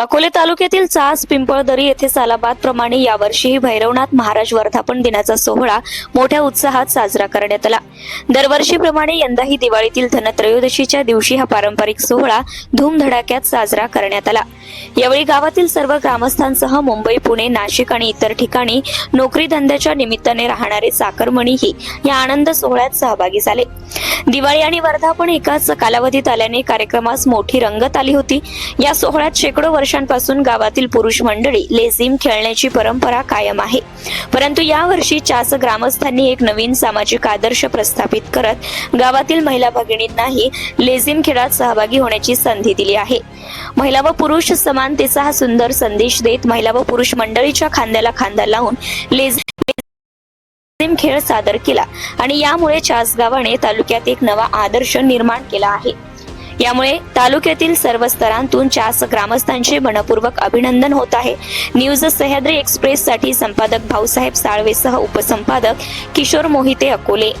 अकोले तालुक्यातील चास पिंपळदरी येथे सालाबाद प्रमाणे यावर्षीही भैरवनाथ महाराज वर्धापन दिनाचा सोहळा मोठ्या उत्साहात साजरा करण्यात आला. दरवर्षीप्रमाणे यंदाही दिवाळीतील धनत्रयोदशीच्या दिवशी हा पारंपरिक सोहळा धूमधडाक्यात साजरा करण्यात आला. यावेळी गावातील सर्व ग्रामस्थांसह मुंबई पुणे नाशिक आणि इतर ठिकाणी नोकरी धंद्याच्या निमित्ताने राहणारे चाकरमणीही या आनंद सोहळ्यात सहभागी झाले. दिवाळी आणि वर्धापन एकाच कालावधीत आल्याने कार्यक्रमास मोठी रंगत आली होती. या सोहळ्यात शेकडो वर्षांपासून गावातील पुरुष मंडळी लेझिम खेळण्याची परंपरा कायम आहे. परंतु यावर्षी चास ग्रामस्थांनी एक नवीन सामाजिक आदर्श प्रस्थापित करत गावातील महिला भगिनींनाही लेझिम खेळात सहभागी होण्याची संधी दिली आहे. महिला व पुरुष समानतेचा हा सुंदर संदेश देत महिला व पुरुष मंडळीच्या खांद्याला खांदा लावून लेझिम अंतिम खेळ सादर केला आणि यामुळे चासगावाने तालुक्यात एक नवा आदर्श निर्माण केला आहे. यामुळे तालुक्यातील सर्व स्तरांतून चास ग्रामस्थांचे मनपूर्वक अभिनंदन होत आहे. न्यूज सह्याद्री एक्सप्रेस साठी संपादक भाऊसाहेब साळवेसह उपसंपादक किशोर मोहिते अकोले.